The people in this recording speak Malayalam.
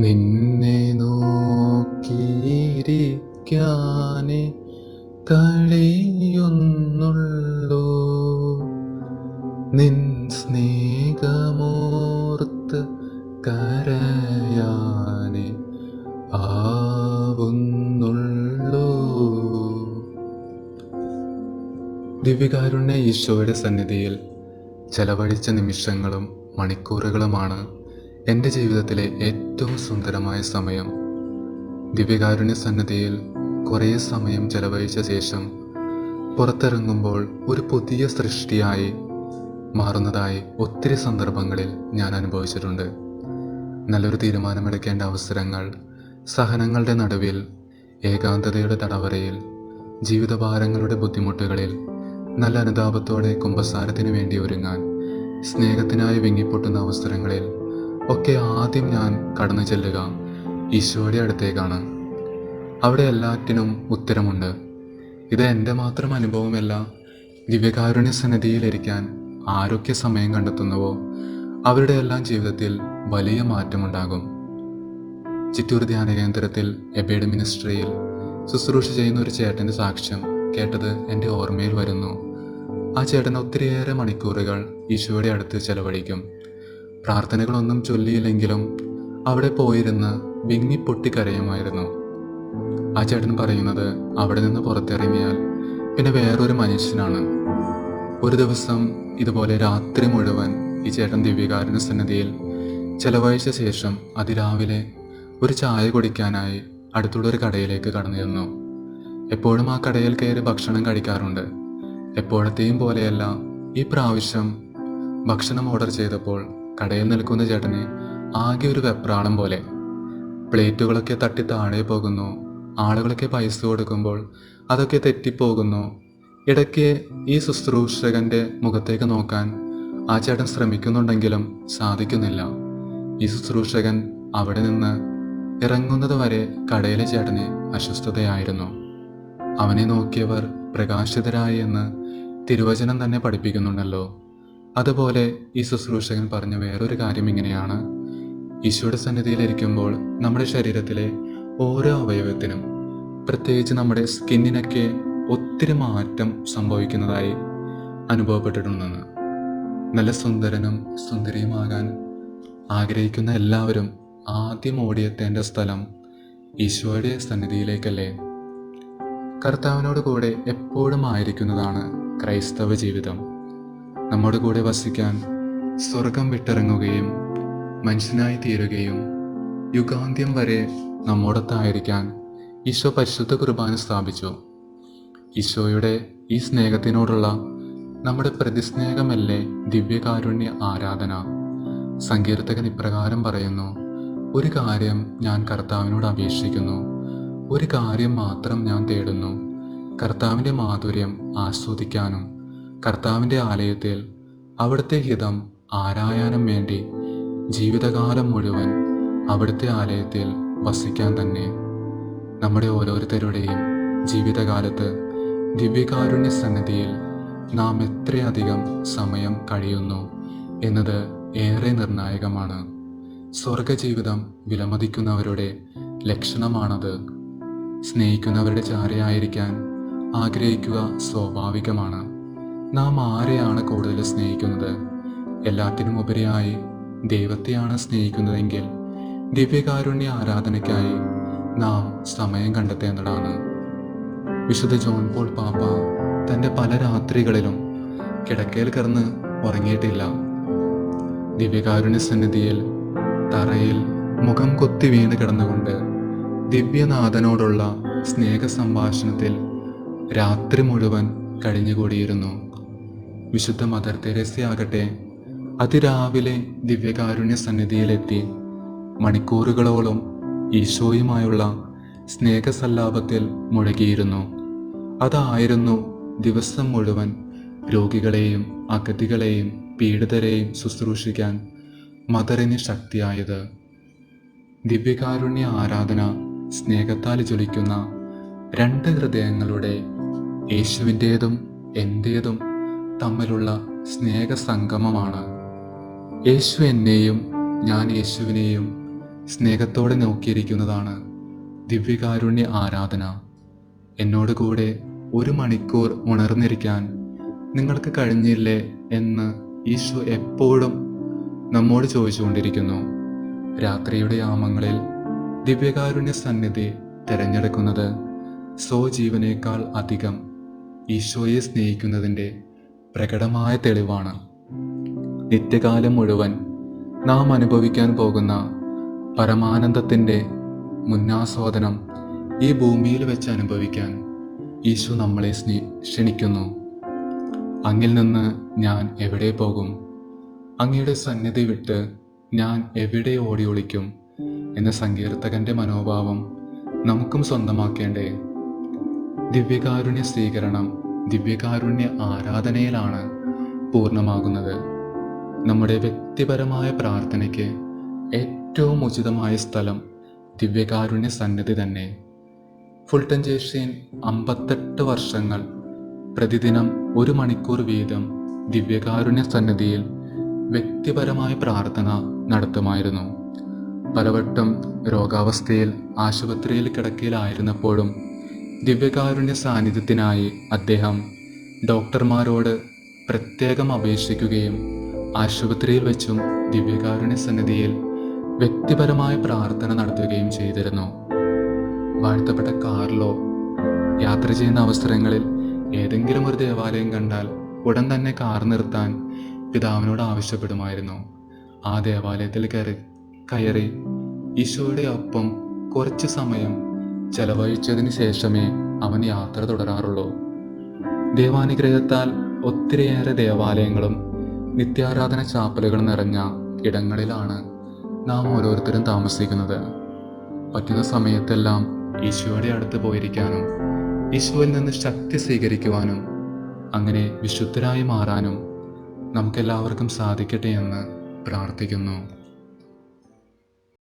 നിന്നെ നോക്കിയിരിക്കാനേ കഴിയുന്നുള്ളൂ നിൻ സ്നേഹമോർത്ത് ദിവ്യകാരുണ്യ ഈശോയുടെ സന്നിധിയിൽ ചെലവഴിച്ച നിമിഷങ്ങളും മണിക്കൂറുകളുമാണ് എന്റെ ജീവിതത്തിലെ ഏറ്റവും സുന്ദരമായ സമയം. ദിവ്യകാരുണ്യ സന്നിധിയിൽ കുറേ സമയം ചെലവഴിച്ച ശേഷം പുറത്തിറങ്ങുമ്പോൾ ഒരു പുതിയ സൃഷ്ടിയായി മാറുന്നതായി ഒത്തിരി സന്ദർഭങ്ങളിൽ ഞാൻ അനുഭവിച്ചിട്ടുണ്ട്. നല്ലൊരു തീരുമാനമെടുക്കേണ്ട അവസരങ്ങൾ സഹനങ്ങളുടെ നടുവിൽ ഏകാന്തതയുടെ തടവറയിൽ ജീവിതഭാരങ്ങളുടെ ബുദ്ധിമുട്ടുകളിൽ നല്ല അനുതാപത്തോടെ കുംഭസാരത്തിന് വേണ്ടി ഒരുങ്ങാൻ സ്നേഹത്തിനായി വിങ്ങിപ്പൊട്ടുന്ന അവസരങ്ങളിൽ ഒക്കെ ആദ്യം ഞാൻ കടന്നു ചെല്ലുക ഈശോയുടെ അടുത്തേക്കാണ്. അവിടെ എല്ലാറ്റിനും ഉത്തരമുണ്ട്. ഇത് എന്റെ മാത്രം അനുഭവമല്ല ദിവ്യകാരുണ്യ സന്നിധിയിലിരിക്കാൻ ആരൊക്കെ സമയം കണ്ടെത്തുന്നുവോ അവരുടെ എല്ലാം ജീവിതത്തിൽ വലിയ മാറ്റമുണ്ടാകും. ചിറ്റൂർ ധ്യാന കേന്ദ്രത്തിൽ എബേഡ് മിനിസ്ട്രിയിൽ ശുശ്രൂഷ ചെയ്യുന്ന ഒരു ചേട്ടന്റെ സാക്ഷ്യം കേട്ടത് എന്റെ ഓർമ്മയിൽ വരുന്നു. ആ ചേട്ടൻ ഒത്തിരിയേറെ മണിക്കൂറുകൾ ഈശോയുടെ അടുത്ത് ചെലവഴിക്കും. പ്രാർത്ഥനകളൊന്നും ചൊല്ലിയില്ലെങ്കിലും അവിടെ പോയിരുന്ന് വിങ്ങി പൊട്ടിക്കരയുമായിരുന്നു. ആ ചേട്ടൻ പറയുന്നത് അവിടെ നിന്ന് പുറത്തിറങ്ങിയാൽ പിന്നെ വേറൊരു മനുഷ്യനാണ്. ഒരു ദിവസം ഇതുപോലെ രാത്രി മുഴുവൻ ഈ ചേട്ടൻ ദിവ്യകാരുണ്യ സന്നിധിയിൽ ചെലവഴിച്ച ശേഷം അതിരാവിലെ ഒരു ചായ കുടിക്കാനായി അടുത്തുള്ള ഒരു കടയിലേക്ക് കടന്നു ചെന്നു. എപ്പോഴും ആ കടയിൽ കയറി ഭക്ഷണം കഴിക്കാറുണ്ട്. എപ്പോഴത്തെയും പോലെയല്ല ഈ പ്രാവശ്യം ഭക്ഷണം ഓർഡർ ചെയ്തപ്പോൾ കടയിൽ നിൽക്കുന്ന ചേട്ടന് ആകെ ഒരു വെപ്രാളം പോലെ. പ്ലേറ്റുകളൊക്കെ തട്ടി താഴെ പോകുന്നു ആളുകളൊക്കെ പൈസ കൊടുക്കുമ്പോൾ അതൊക്കെ തെറ്റിപ്പോകുന്നു. ഇടയ്ക്ക് ഈ ശുശ്രൂഷകന്റെ മുഖത്തേക്ക് നോക്കാൻ ആ ചേട്ടൻ ശ്രമിക്കുന്നുണ്ടെങ്കിലും സാധിക്കുന്നില്ല. ഈ ശുശ്രൂഷകൻ അവിടെ നിന്ന് ഇറങ്ങുന്നത് വരെ കടയിലെ ചേട്ടന് അസ്വസ്ഥതയായിരുന്നു. അവനെ നോക്കിയവർ പ്രകാശിതരായി എന്ന് തിരുവചനം തന്നെ പഠിപ്പിക്കുന്നുണ്ടല്ലോ. അതുപോലെ ഈ ശുശ്രൂഷകൻ പറഞ്ഞ വേറൊരു കാര്യം ഇങ്ങനെയാണ്. ഈശോയുടെ സന്നിധിയിലിരിക്കുമ്പോൾ നമ്മുടെ ശരീരത്തിലെ ഓരോ അവയവത്തിനും പ്രത്യേകിച്ച് നമ്മുടെ സ്കിന്നിനൊക്കെ ഒത്തിരി മാറ്റം സംഭവിക്കുന്നതായി അനുഭവപ്പെട്ടിട്ടുണ്ടെന്ന്. നല്ല സുന്ദരനും സുന്ദരിയുമാകാൻ ആഗ്രഹിക്കുന്ന എല്ലാവരും ആദ്യം ഓടിയെത്തേണ്ട സ്ഥലം ഈശോയുടെ സന്നിധിയിലേക്കല്ലേ? കർത്താവിനോട് കൂടെ എപ്പോഴും ആയിരിക്കുന്നതാണ് ക്രൈസ്തവ ജീവിതം. നമ്മുടെ കൂടെ വസിക്കാൻ സ്വർഗം വിട്ടിറങ്ങുകയും മനുഷ്യനായി തീരുകയും യുഗാന്ത്യം വരെ നമ്മോടൊത്തായിരിക്കാൻ ഈശോ പരിശുദ്ധ കുർബാന സ്ഥാപിച്ചു. ഈശോയുടെ ഈ സ്നേഹത്തിനോടുള്ള നമ്മുടെ പ്രതിസ്നേഹമല്ലേ ദിവ്യകാരുണ്യ ആരാധന? സങ്കീർത്തകൻ ഇപ്രകാരം പറയുന്നു ഒരു കാര്യം ഞാൻ കർത്താവിനോട് അപേക്ഷിക്കുന്നു. ഒരു കാര്യം മാത്രം ഞാൻ തേടുന്നു. കർത്താവിന്റെ മാധുര്യം ആസ്വദിക്കാനും കർത്താവിന്റെ ആലയത്തിൽ അവിടുത്തെ ഹിതം ആരായാനും വേണ്ടി ജീവിതകാലം മുഴുവൻ അവിടുത്തെ ആലയത്തിൽ വസിക്കാൻ തന്നെ. നമ്മുടെ ഓരോരുത്തരുടെയും ജീവിതകാലത്ത് ദിവ്യകാരുണ്യ സന്നിധിയിൽ നാം എത്രയധികം സമയം കഴിയുന്നു എന്നത് ഏറെ നിർണായകമാണ്. സ്വർഗജീവിതം വിലമതിക്കുന്നവരുടെ ലക്ഷണമാണത്. സ്നേഹിക്കുന്നവരുടെ ചാരയായിരിക്കാൻ ആഗ്രഹിക്കുക സ്വാഭാവികമാണ്. നാം ആരെയാണ് കൂടുതൽ സ്നേഹിക്കുന്നത്? എല്ലാത്തിനും ഉപരിയായി ദൈവത്തെയാണ് സ്നേഹിക്കുന്നതെങ്കിൽ ദിവ്യകാരുണ്യ ആരാധനയ്ക്കായി നാം സമയം കണ്ടെത്തേണ്ടതാണ്. വിശുദ്ധ ജോൺ പോൾ പാപ്പ തന്റെ പല രാത്രികളിലും കിടക്കയിൽ കിടന്ന് ഉറങ്ങിയിട്ടില്ല. ദിവ്യകാരുണ്യ സന്നിധിയിൽ തറയിൽ മുഖം കൊത്തി വീണ് കിടന്നുകൊണ്ട് ദിവ്യനാഥനോടുള്ള സ്നേഹസംഭാഷണത്തിൽ രാത്രി മുഴുവൻ കഴിഞ്ഞുകൂടിയിരുന്നു വിശുദ്ധ മദർ തെരേസയാകട്ടെ അതിരാവിലെ ദിവ്യകാരുണ്യ സന്നിധിയിലെത്തി മണിക്കൂറുകളോളം ഈശോയുമായുള്ള സ്നേഹസല്ലാപത്തിൽ മുഴുകിയിരുന്നു. അതായിരുന്നു ദിവസം മുഴുവൻ രോഗികളെയും അഗതികളെയും പീഡിതരെയും ശുശ്രൂഷിക്കാൻ മദറിന് ശക്തിയായത്. ദിവ്യകാരുണ്യ ആരാധന സ്നേഹത്താൽ ജ്വലിക്കുന്ന രണ്ട് ഹൃദയങ്ങളുടെ യേശുവിന്റേതും എന്റേതും തമ്മിലുള്ള സ്നേഹസംഗമമാണ്. യേശു എന്നെയും ഞാൻ യേശുവിനെയും സ്നേഹത്തോടെ നോക്കിയിരിക്കുന്നതാണ് ദിവ്യകാരുണ്യ ആരാധന. എന്നോട് കൂടെ ഒരു മണിക്കൂർ ഉണർന്നിരിക്കാൻ നിങ്ങൾക്ക് കഴിഞ്ഞില്ലേ എന്ന് ഈശോ എപ്പോഴും നമ്മോട് ചോദിച്ചുകൊണ്ടിരിക്കുന്നു. രാത്രിയുടെ യാമങ്ങളിൽ ദിവ്യകാരുണ്യ സന്നിധി തിരഞ്ഞെടുക്കുന്നത് സ്വജീവനേക്കാൾ അധികം ഈശോയെ സ്നേഹിക്കുന്നതിന്റെ പ്രകടമായ തെളിവാണ്. നിത്യകാലം മുഴുവൻ നാം അനുഭവിക്കാൻ പോകുന്ന പരമാനന്ദത്തിന്റെ മുന്നാസ്വാദനം ഈ ഭൂമിയിൽ വെച്ച് അനുഭവിക്കാൻ ഈശോ നമ്മളെ സ്നേ ക്ഷണിക്കുന്നു. അങ്ങിൽ നിന്ന് ഞാൻ എവിടെ പോകും? അങ്ങയുടെ സന്നിധി വിട്ട് ഞാൻ എവിടെ ഓടി ഒളിക്കും? എന്ന സങ്കീർത്തകന്റെ മനോഭാവം നമുക്കും സ്വന്തമാക്കേണ്ടേ. ദിവ്യകാരുണ്യ സ്വീകരണം ദിവ്യകാരുണ്യ ആരാധനയിലാണ് പൂർണമാകുന്നത്. നമ്മുടെ വ്യക്തിപരമായ പ്രാർത്ഥനയ്ക്ക് ഏറ്റവും ഉചിതമായ സ്ഥലം ദിവ്യകാരുണ്യ സന്നിധി തന്നെ. ഫുൾട്ടൻ ജേഷ്യൻ അമ്പത്തെട്ട് വർഷങ്ങൾ പ്രതിദിനം ഒരു മണിക്കൂർ വീതം ദിവ്യകാരുണ്യ സന്നിധിയിൽ വ്യക്തിപരമായ പ്രാർത്ഥന നടത്തുമായിരുന്നു. പലവട്ടം രോഗാവസ്ഥയിൽ ആശുപത്രിയിൽ കിടക്കയിലായിരുന്നപ്പോഴും ദിവ്യകാരുണ്യ സാന്നിധ്യത്തിനായി അദ്ദേഹം ഡോക്ടർമാരോട് പ്രത്യേകം അപേക്ഷിക്കുകയും ആശുപത്രിയിൽ വെച്ചും ദിവ്യകാരുണ്യ സന്നിധിയിൽ വ്യക്തിപരമായ പ്രാർത്ഥന നടത്തുകയും ചെയ്തിരുന്നു. വാഴ്ത്തപ്പെട്ട കാറിലോ യാത്ര ചെയ്യുന്ന അവസരങ്ങളിൽ ഏതെങ്കിലും ഒരു ദേവാലയം കണ്ടാൽ ഉടൻ തന്നെ കാർ നിർത്താൻ പിതാവിനോട് ആവശ്യപ്പെടുമായിരുന്നു. ആ ദേവാലയത്തിൽ കയറി കയറി. ഈശോയുടെ ഒപ്പം കുറച്ച് സമയം ചെലവഴിച്ചതിന് ശേഷമേ അവൻ യാത്ര തുടരാറുള്ളൂ. ദൈവാനുഗ്രഹത്താൽ ഒത്തിരിയേറെ ദേവാലയങ്ങളും നിത്യാരാധന ചാപ്പലുകളും നിറഞ്ഞ ഇടങ്ങളിലാണ് നാം ഓരോരുത്തരും താമസിക്കുന്നത്. പറ്റുന്ന സമയത്തെല്ലാം ഈശോയുടെ അടുത്ത് പോയിരിക്കാനും ഈശോയിൽ നിന്ന് ശക്തി സ്വീകരിക്കുവാനും അങ്ങനെ വിശുദ്ധരായി മാറാനും നമുക്കെല്ലാവർക്കും സാധിക്കട്ടെ എന്ന് പ്രാർത്ഥിക്കുന്നു.